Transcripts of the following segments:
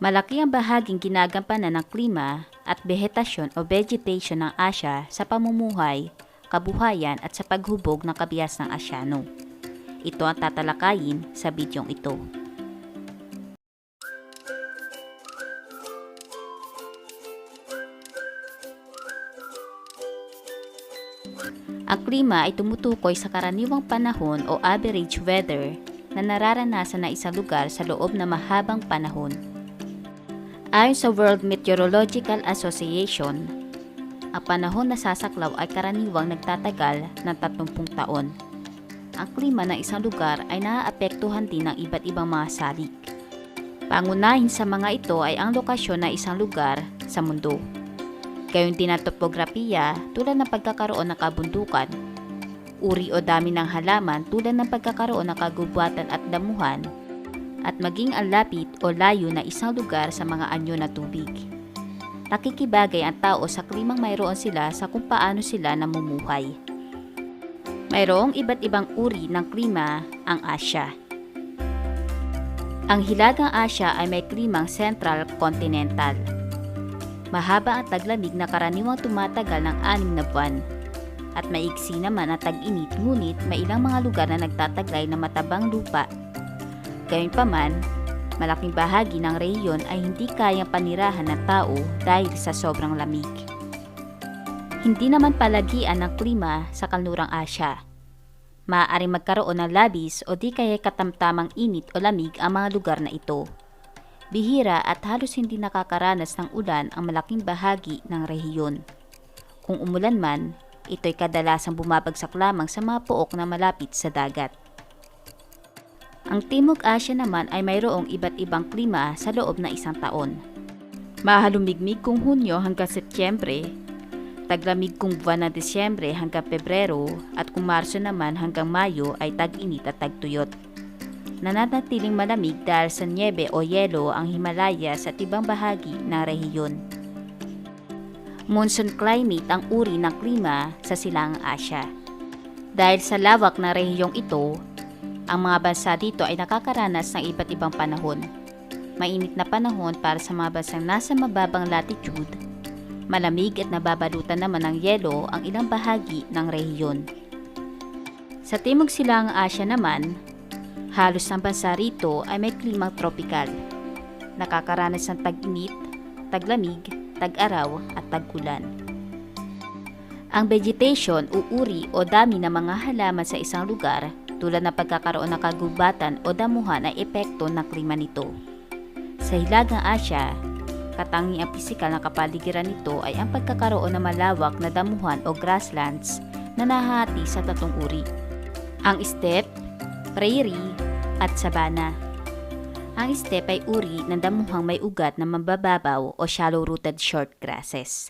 Malaki ang bahaging ginagampanan ng klima at vegetasyon o vegetation ng Asya sa pamumuhay, kabuhayan at sa paghubog ng kabias ng Asyano. Ito ang tatalakayin sa bidyong ito. Ang klima ay tumutukoy sa karaniwang panahon o average weather na nararanasan ng isang lugar sa loob ng mahabang panahon. Ayon sa World Meteorological Association, ang panahon na sasaklaw ay karaniwang nagtatagal ng 30 taon. Ang klima ng isang lugar ay naaapektuhan din ng iba't ibang mga salik. Pangunahin sa mga ito ay ang lokasyon ng isang lugar sa mundo. Gayon din ang topografiya tulad ng pagkakaroon ng kabundukan, uri o dami ng halaman tulad ng pagkakaroon ng kagubatan at damuhan, at maging ang lapit o layo na isang lugar sa mga anyo na tubig. Nakikibagay ang tao sa klimang mayroon sila sa kung paano sila namumuhay. Mayroong iba't ibang uri ng klima ang Asya. Ang Hilagang Asya ay may klimang Central Continental. Mahaba ang taglamig na karaniwang tumatagal ng anim na buwan. At maiksi naman ang tag-init ngunit may ilang mga lugar na nagtataglay na matabang lupa. Gayunpaman, malaking bahagi ng rehiyon ay hindi kayang panirahan ng tao dahil sa sobrang lamig. Hindi naman palagian ng klima sa kanlurang Asya. Maaaring magkaroon ng labis o di kaya katamtamang init o lamig ang mga lugar na ito. Bihira at halos hindi nakakaranas ng ulan ang malaking bahagi ng rehiyon. Kung umulan man, ito'y kadalasang bumabagsak lamang sa mga puok na malapit sa dagat. Ang Timog Asya naman ay mayroong iba't ibang klima sa loob ng isang taon. Mahalumigmig kung Hunyo hanggang Setyembre, taglamig kung buwan ng Disyembre hanggang Pebrero at kung Marso naman hanggang Mayo ay tag-init at tagtuyot. Nananatiling malamig dahil sa niebe o yelo ang Himalayas at ibang bahagi ng rehiyon. Monsoon climate ang uri ng klima sa Silangang Asya. Dahil sa lawak na rehiyong ito, ang mga bansa dito ay nakakaranas ng iba't ibang panahon. Mainit na panahon para sa mga bansang nasa mababang latitude, malamig at nababalutan naman ng yelo ang ilang bahagi ng rehiyon. Sa Timog Silangang Asya naman, halos ang bansa rito ay may klimang tropikal. Nakakaranas ng tag-init, taglamig, tag-araw at tag-ulan. Ang vegetation o uri o dami ng mga halaman sa isang lugar tulad ng pagkakaroon ng kagubatan o damuhan ay epekto ng klima nito. Sa Hilagang Asya, katangi ang pisikal na kapaligiran nito ay ang pagkakaroon ng malawak na damuhan o grasslands na nahati sa tatlong uri. Ang steppe, prairie, at sabana. Ang steppe ay uri ng damuhang may ugat na mabababaw o shallow-rooted short grasses.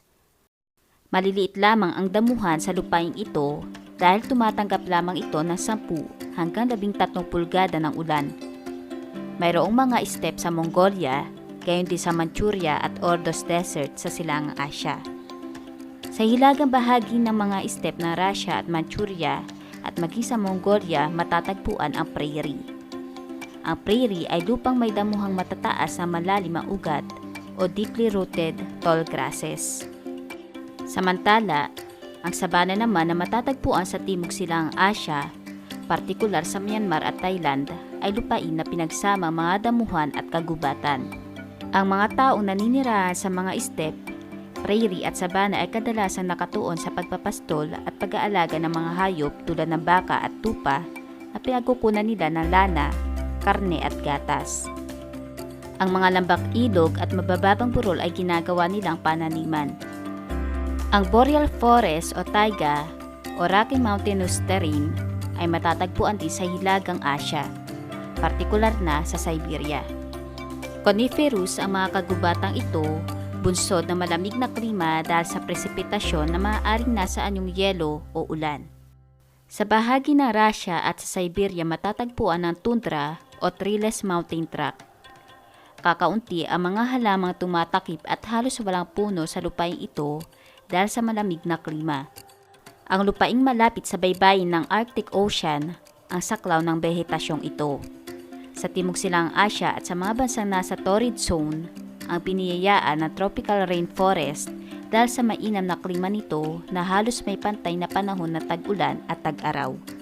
Maliliit lamang ang damuhan sa lupaing ito dahil tumatanggap lamang ito ng 10 hanggang 13 pulgada ng ulan. Mayroong mga steppe sa Mongolia, gayon din sa Manchuria at Ordos Desert sa Silangang Asya. Sa hilagang bahagi ng mga steppe ng Russia at Manchuria at maging sa Mongolia matatagpuan ang prairie. Ang prairie ay lupang may damuhang matataas na malalim ang ugat o deeply rooted tall grasses. Samantala, ang sabana naman na matatagpuan sa Timog Silangang Asya, partikular sa Myanmar at Thailand, ay lupain na pinagsama mga damuhan at kagubatan. Ang mga taong naninirahan sa mga steppe, prairie at sabana ay kadalasang nakatuon sa pagpapastol at pag-aalaga ng mga hayop tulad ng baka at tupa na pinagkukunan nila ng lana, karne at gatas. Ang mga lambak ilog at mabababang burol ay ginagawa nilang pananiman. Ang boreal forest o taiga o Rocky Mountainous terrain ay matatagpuan din sa Hilagang Asya, partikular na sa Siberia. Coniferous ang mga kagubatang ito, bunsod ng malamig na klima dahil sa presipitasyon na maaaring nasa anyong yelo o ulan. Sa bahagi ng Russia at sa Siberia matatagpuan ang tundra o treeless mountain tract. Kakaunti ang mga halamang tumatakip at halos walang puno sa lupaing ito dahil sa malamig na klima. Ang lupaing malapit sa baybayin ng Arctic Ocean ang saklaw ng behetasyong ito. Sa Timog Silangang Asya at sa mga bansang nasa torrid zone, ang piniyayaan ng tropical rainforest dahil sa mainam na klima nito na halos may pantay na panahon na tag-ulan at tag-araw.